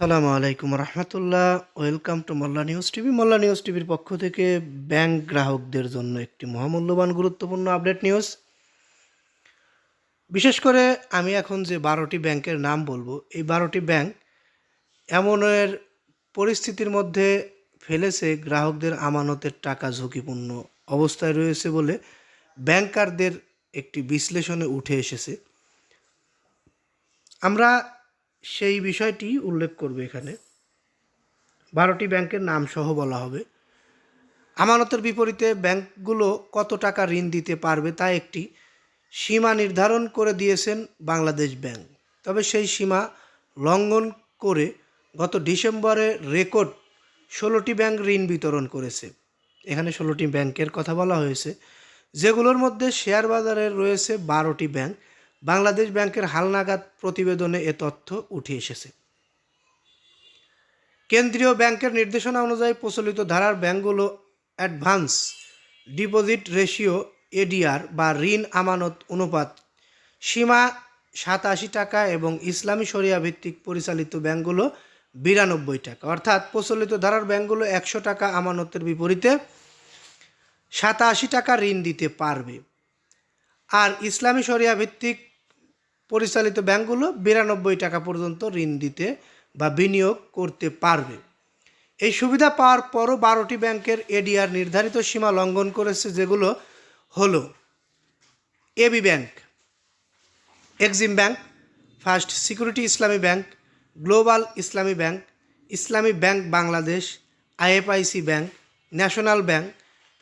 সালামু আলাইকুম রহমতুল্লাহ। Welcome to Molla news TV Molla news টিভির পক্ষ থেকে ব্যাংক গ্রাহকদের জন্য একটি মহামূল্যবান গুরুত্বপূর্ণ আপডেট নিউজ বিশেষ করে আমি এখন যে বারোটি ব্যাংকের নাম বলব, এই বারোটি ব্যাংক এমনের পরিস্থিতির মধ্যে ফেলেছে গ্রাহকদের আমানতের টাকা ঝুঁকিপূর্ণ অবস্থায় রয়েছে বলে ব্যাংকারদের একটি বিশ্লেষণে উঠে এসেছে। আমরা সেই বিষয়টি উল্লেখ করবে এখানে। বারোটি ব্যাংকের নাম সহ বলা হবে। আমানতের বিপরীতে ব্যাংকগুলো কত টাকা ঋণ দিতে পারবে তা একটি সীমা নির্ধারণ করে দিয়েছেন বাংলাদেশ ব্যাংক। তবে সেই সীমা লঙ্ঘন করে গত ডিসেম্বরে রেকর্ড ষোলোটি ব্যাংক ঋণ বিতরণ করেছে। এখানে ষোলোটি ব্যাংকের কথা বলা হয়েছে, যেগুলোর মধ্যে শেয়ার বাজারে রয়েছে বারোটি ব্যাংক। বাংলাদেশ ব্যাংকের হালনাগাদ প্রতিবেদনে এ তথ্য উঠে এসেছে। কেন্দ্রীয় ব্যাংকের নির্দেশনা অনুযায়ী প্রচলিত ধারার ব্যাংকগুলো অ্যাডভান্স ডিপোজিট রেশিও এডিআর বা ঋণ আমানত অনুপাত, সীমা সাতাশি টাকা এবং ইসলামী শরিয়া ভিত্তিক পরিচালিত ব্যাংকগুলো বিরানব্বই টাকা। অর্থাৎ প্রচলিত ধারার ব্যাংকগুলো একশো টাকা আমানতের বিপরীতে সাতাশি টাকা ঋণ দিতে পারবে। আর ইসলামী শরিয়া ভিত্তিক পরিচালিত ব্যাংকগুলো বিরানব্বই টাকা পর্যন্ত ঋণ দিতে বা বিনিয়োগ করতে পারবে। এই সুবিধা পাওয়ার পরও বারোটি ব্যাংকের এডিআর নির্ধারিত সীমা লঙ্ঘন করেছে, যেগুলো হলো AB bank, Exim bank, first security Islami bank, global Islami bank Islami bank Bangladesh, IFIC bank, national bank,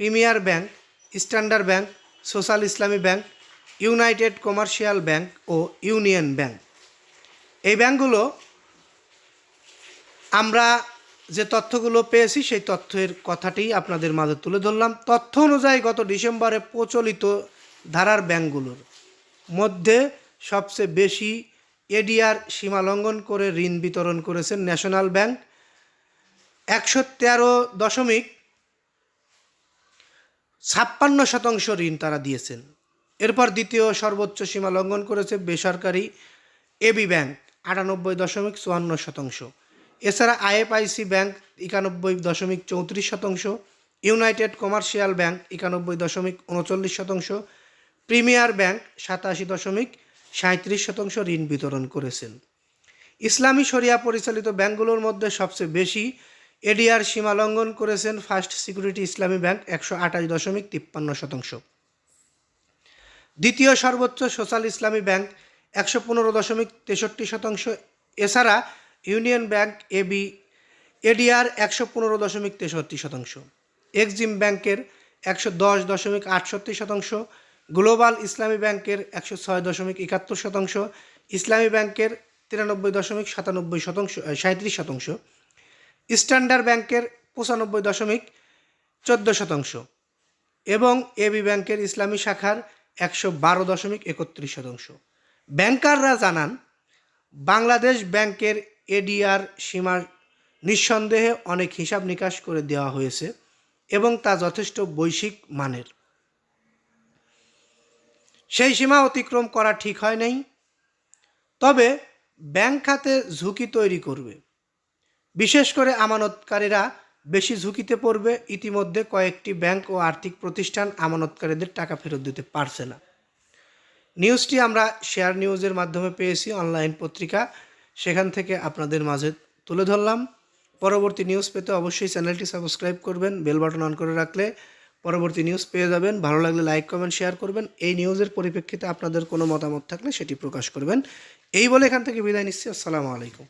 premier bank, standard bank, social Islami bank united commercial bank ও ইউনিয়ন ব্যাংক। এই ব্যাংকগুলো আমরা যে তথ্যগুলো পেয়েছি, সেই তথ্যের কথাটি আপনাদের মাঝে তুলে ধরলাম। তথ্য অনুযায়ী গত ডিসেম্বরে প্রচলিত ধারার ব্যাংকগুলোর মধ্যে সবচেয়ে বেশি এডিআর সীমা লঙ্ঘন করে ঋণ বিতরণ করেছেন ন্যাশনাল ব্যাংক। একশো তেরো দশমিক ছাপ্পান্ন শতাংশ ঋণ তারা দিয়েছেন। এরপর দ্বিতীয় সর্বোচ্চ সীমা লঙ্ঘন করেছে বেসরকারি এবি ব্যাংক, আটানব্বই দশমিক চুয়ান্ন শতাংশ। এছাড়া আইএফআইসি ব্যাংক, একানব্বই দশমিক চৌত্রিশ শতাংশ। ইউনাইটেড কমার্শিয়াল ব্যাংক, একানব্বই দশমিক উনচল্লিশ শতাংশ। প্রিমিয়ার ব্যাংক, সাতাশি দশমিক সাঁত্রিশ শতাংশ ঋণ বিতরণ করেছেন। ইসলামী শরিয়া পরিচালিত ব্যাংকগুলোর মধ্যে সবচেয়ে বেশি এডিআর সীমা লঙ্ঘন করেছেন ফার্স্ট সিকিউরিটি ইসলামী ব্যাংক, একশো আঠাশ দশমিক তিপ্পান্ন শতাংশ। দ্বিতীয় সর্বোচ্চ সোশ্যাল ইসলামী ব্যাংক একশো পনেরো দশমিক তেষট্টি শতাংশ, এছাড়া ইউনিয়ন ব্যাংক এবি, এডিআর একশো পনেরো দশমিক তেষট্টি শতাংশ এক্সিম ব্যাংকের একশো দশ দশমিক আটষট্টি শতাংশ, গ্লোবাল ইসলামী ব্যাংকের একশো ছয় দশমিক একাত্তর শতাংশ, ইসলামী ব্যাংকের তিরানব্বই দশমিক সাতানব্বই শতাংশ সাঁত্রিশ শতাংশ, স্ট্যান্ডার্ড ব্যাংকের পঁচানব্বই দশমিক চোদ্দ শতাংশ এবং এবি ব্যাংকের ইসলামী শাখার একশো বারো দশমিক একত্রিশ শতাংশ। ব্যাংকাররা জানান, বাংলাদেশ ব্যাংকের এডিআর সীমার নিঃসন্দেহে অনেক হিসাব নিকাশ করে দেওয়া হয়েছে এবং তা যথেষ্ট বৈশ্বিক মানের। সেই সীমা অতিক্রম করা ঠিক হয় নাই, তবে ব্যাংক খাতে ঝুঁকি তৈরি করবে। বিশেষ করে আমানতকারীরা বেশি ঝুঁকিতে পড়বে, ইতিমধ্যে কয়েকটি ব্যাংক ও আর্থিক প্রতিষ্ঠান আমানতকারীদের টাকা ফেরত দিতে পারছে না। নিউজটি আমরা শেয়ার নিউজের মাধ্যমে পেয়েছি, অনলাইন পত্রিকা। সেখান থেকে আপনাদের মাঝে তুলে ধরলাম। পরবর্তী নিউজ পেতে অবশ্যই চ্যানেলটি সাবস্ক্রাইব করবেন, বেল বাটন অন করে রাখলে পরবর্তী নিউজ পেয়ে যাবেন। ভালো লাগলে লাইক, কমেন্ট, শেয়ার করবেন। এই নিউজের পরিপ্রেক্ষিতে আপনাদের কোনো মতামত থাকলে সেটি প্রকাশ করবেন। এই বলে এখান থেকে বিদায় নিচ্ছি। আসসালামু আলাইকুম।